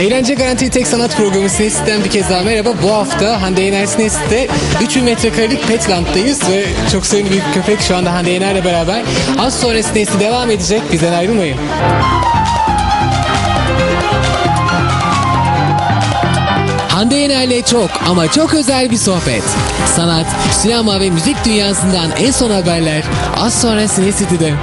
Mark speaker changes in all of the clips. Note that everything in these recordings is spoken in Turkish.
Speaker 1: Eğlence Garantili Tek Sanat Programı Sinesit'ten bir kez daha merhaba. Bu hafta Hande Yener Sinesit'te 3000 metrekarelik Petland'dayız ve çok sevimli bir köpek şu anda Hande Yener'le beraber. Az sonra Sinesi devam edecek. Bizden ayrılmayın. Hande Yener'le çok ama çok özel bir sohbet. Sanat, sinema ve müzik dünyasından en son haberler az sonra Sinesi'de.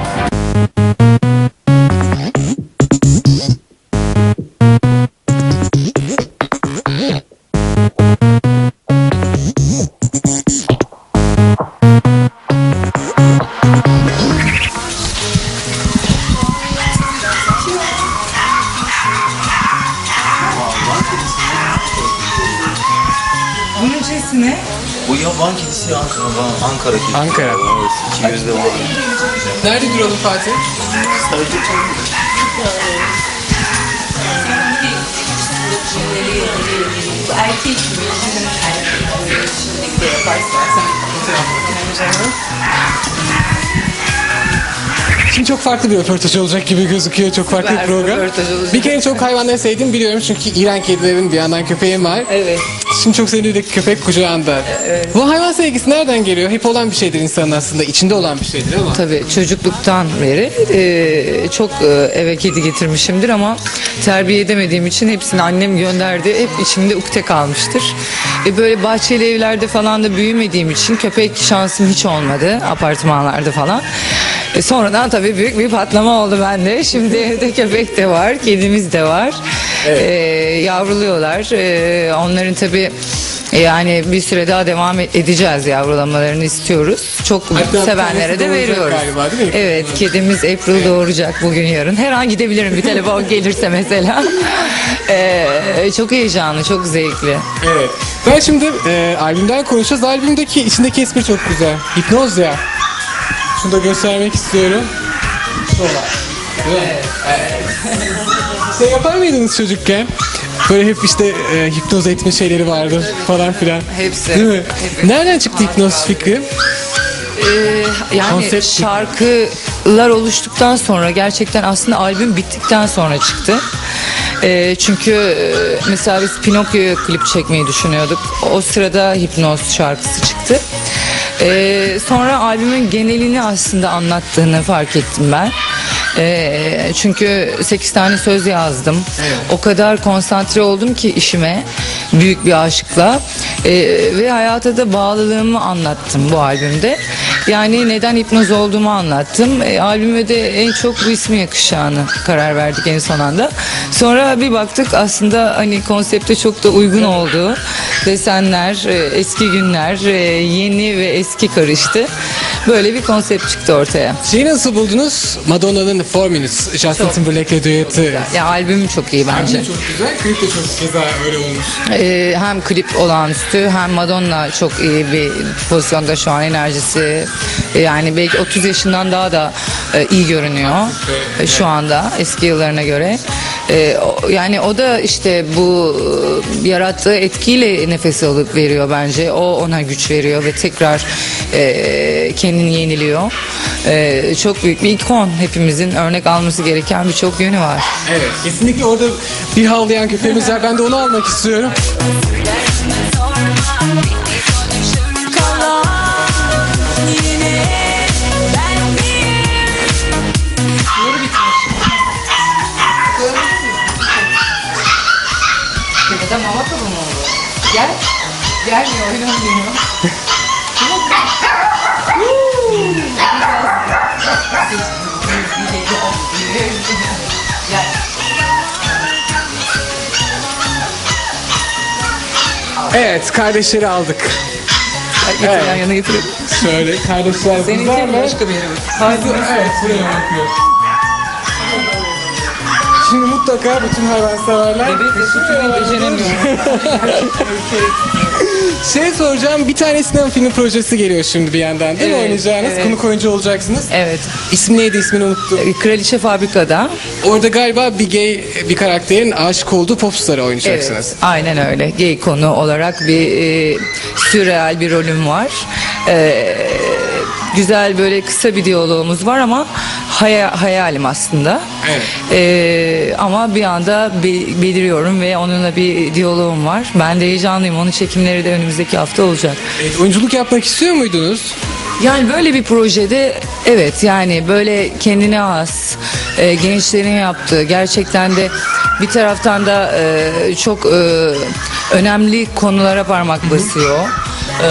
Speaker 2: Bunun cinsi ne?
Speaker 3: Bu ya Van kedisi ya Ankara, Van, Ankara kedisi.
Speaker 1: Ankara.
Speaker 3: Evet, iki var.
Speaker 1: Nerede duralım Fatih?
Speaker 2: Erkek gibi bizim erkek şimdi de yaparsan.
Speaker 1: Şimdi çok farklı bir röportaj olacak gibi gözüküyor. Çok farklı bir
Speaker 2: Süper
Speaker 1: program.
Speaker 2: röportaj olacak.
Speaker 1: Bir kere çok hayvanları sevdiğimi biliyorum çünkü İran kedilerin bir yandan köpeğim var.
Speaker 2: Evet.
Speaker 1: Şimdi çok sevdiğim köpek kucağında. Bu hayvan sevgisi nereden geliyor? Hep olan bir şeydir insanın aslında. içinde olan bir şeydir ama.
Speaker 2: Tabii çocukluktan beri e, çok e, eve kedi getirmişimdir ama terbiye edemediğim için hepsini annem gönderdi. Hep içimde ukde kalmıştır. E, böyle bahçeli evlerde falan da büyümediğim için köpek şansım hiç olmadı apartmanlarda falan. E, sonradan tabii büyük bir patlama oldu bende. Şimdi evde köpek de var, kedimiz de var. E, yavruluyorlar. E, onların tabii e, yani bir süre daha devam edeceğiz yavrulamalarını istiyoruz. Çok
Speaker 1: Hatta
Speaker 2: sevenlere de veriyoruz.
Speaker 1: galiba, değil mi?
Speaker 2: Evet, kedimiz April doğuracak bugün yarın. Her an gidebilirim bir telefon gelirse mesela. Ee, çok heyecanlı, çok zevkli.
Speaker 1: Evet. Ben şimdi e, albümden konuşacağız. Albümdeki içindeki espri çok güzel. Hipnoz ya. Şunu da göstermek istiyorum. Mi? Evet. Şey yapar mıydınız çocukken? Böyle hep işte e, hipnoz etme şeyleri vardı falan filan.
Speaker 2: Hepsi.
Speaker 1: Değil mi? Nereden çıktı hipnoz fikri?
Speaker 2: Ee, yani
Speaker 1: Konsept
Speaker 2: şarkılar oluştuktan sonra gerçekten aslında albüm bittikten sonra çıktı. Ee, çünkü e, mesela biz Pinokyo'ya klip çekmeyi düşünüyorduk. O sırada Hipnoz şarkısı çıktı. Ee, sonra albümün genelini aslında anlattığını fark ettim ben. Ee, çünkü 8 tane söz yazdım. O kadar konsantre oldum ki işime büyük bir aşkla Ee, ve hayata da bağlılığımı anlattım bu albümde. Yani neden hipnoz olduğumu anlattım. E, albüme de en çok bu ismi yakışacağını karar verdik en son anda. Sonra bir baktık aslında hani konsepte çok da uygun oldu. Desenler, e, eski günler, e, yeni ve eski karıştı. Böyle bir konsept çıktı ortaya.
Speaker 1: Şeyi nasıl buldunuz? Madonna'nın Four Minutes, Justin Timberlake'le düeti.
Speaker 2: Ya albüm çok iyi bence.
Speaker 1: Albüm çok güzel, klip de çok keza öyle olmuş.
Speaker 2: Ee, hem klip olağanüstü hem Madonna çok iyi bir pozisyonda şu an enerjisi yani belki 30 yaşından daha da e, iyi görünüyor e, şu anda eski yıllarına göre. E, yani o da işte bu e, yarattığı etkiyle nefes alıp veriyor bence. O ona güç veriyor ve tekrar e, kendini yeniliyor. E, çok büyük bir ikon hepimizin örnek alması gereken birçok yönü var.
Speaker 1: Evet, kesinlikle orada bir havlayan köpeğimiz var. Ben de onu almak istiyorum.
Speaker 2: Gel. Gelmiyor, oynamıyor.
Speaker 1: Evet, kardeşleri aldık. Evet.
Speaker 2: yan yana getirelim.
Speaker 1: Şöyle, kardeşler güzel mi?
Speaker 2: başka bir yere bak.
Speaker 1: Hadi, evet, buraya bakıyor. Şimdi mutlaka bütün hayvanseverler...
Speaker 2: Bebek de sütünü beceremiyor.
Speaker 1: Şey soracağım, bir tane sinema filmi projesi geliyor şimdi bir yandan değil mi
Speaker 2: Evet,
Speaker 1: oynayacağınız?
Speaker 2: evet.
Speaker 1: Konuk oyuncu olacaksınız.
Speaker 2: Evet.
Speaker 1: İsmi neydi, ismini unuttum.
Speaker 2: Kraliçe Fabrika'da.
Speaker 1: Orada galiba bir gay bir karakterin aşık olduğu popstarı oynayacaksınız.
Speaker 2: Evet, aynen öyle. Gay konu olarak bir e, sürreal bir rolüm var. E, güzel böyle kısa bir diyalogumuz var ama haya- hayalim aslında.
Speaker 1: Evet.
Speaker 2: Ee, ama bir anda be- beliriyorum ve onunla bir diyaloğum var. Ben de heyecanlıyım. Onun çekimleri de önümüzdeki hafta olacak.
Speaker 1: Evet, oyunculuk yapmak istiyor muydunuz?
Speaker 2: Yani böyle bir projede evet yani böyle kendine has e, gençlerin yaptığı gerçekten de bir taraftan da e, çok e, önemli konulara parmak basıyor. E,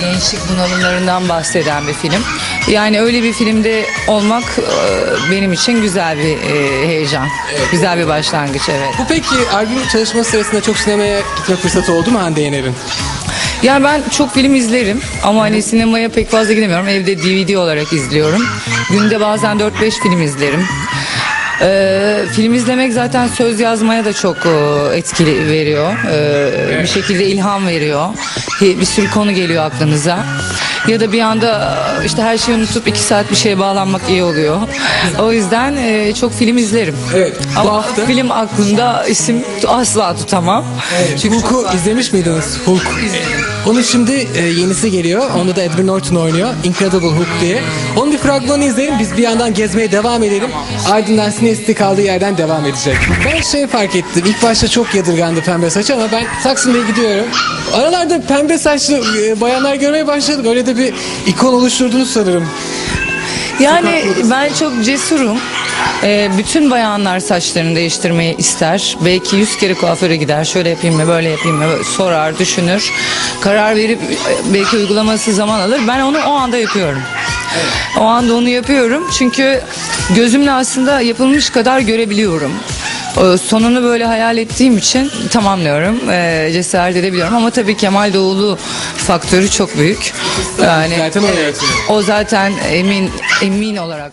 Speaker 2: gençlik bunalımlarından bahseden bir film. Yani öyle bir filmde olmak e, benim için güzel bir e, heyecan. Güzel bir başlangıç evet.
Speaker 1: Bu peki albüm çalışma sırasında çok sinemaya gitme fırsatı oldu mu Hande Yener'in?
Speaker 2: Yani ben çok film izlerim ama hani sinemaya pek fazla gidemiyorum. Evde DVD olarak izliyorum. Günde bazen 4-5 film izlerim. Ee, film izlemek zaten söz yazmaya da çok e, etkili veriyor. Ee, Bir şekilde ilham veriyor. Bir, bir sürü konu geliyor aklınıza. Ya da bir anda e, işte her şeyi unutup iki saat bir şeye bağlanmak iyi oluyor. O yüzden e, çok film izlerim.
Speaker 1: Evet, bu
Speaker 2: Ama
Speaker 1: hafta-
Speaker 2: film aklımda isim asla tutamam. Çünkü
Speaker 1: Hulk'u izlemiş miydiniz? Hulk. Onun şimdi e, yenisi geliyor. Onda da Edward Norton oynuyor. Incredible Hulk diye. Onun bir fragmanını izleyelim. Biz bir yandan gezmeye devam edelim. Ardından sinesti kaldığı yerden devam edecek. Ben şey fark ettim. İlk başta çok yadırgandı pembe saç ama ben Taksim'de gidiyorum. Aralarda pembe saçlı e, bayanlar görmeye başladık. Öyle de bir ikon oluşturdunuz sanırım.
Speaker 2: Yani ben çok cesurum. Ee, bütün bayanlar saçlarını değiştirmeyi ister. Belki yüz kere kuaföre gider. Şöyle yapayım mı, böyle yapayım mı? Böyle Sorar, düşünür. Karar verip e, belki uygulaması zaman alır. Ben onu o anda yapıyorum. O anda onu yapıyorum. Çünkü gözümle aslında yapılmış kadar görebiliyorum. Sonunu böyle hayal ettiğim için tamamlıyorum. Ee, cesaret edebiliyorum. Ama tabii Kemal Doğulu faktörü çok büyük. Yani
Speaker 1: Zaten o
Speaker 2: o zaten emin emin olarak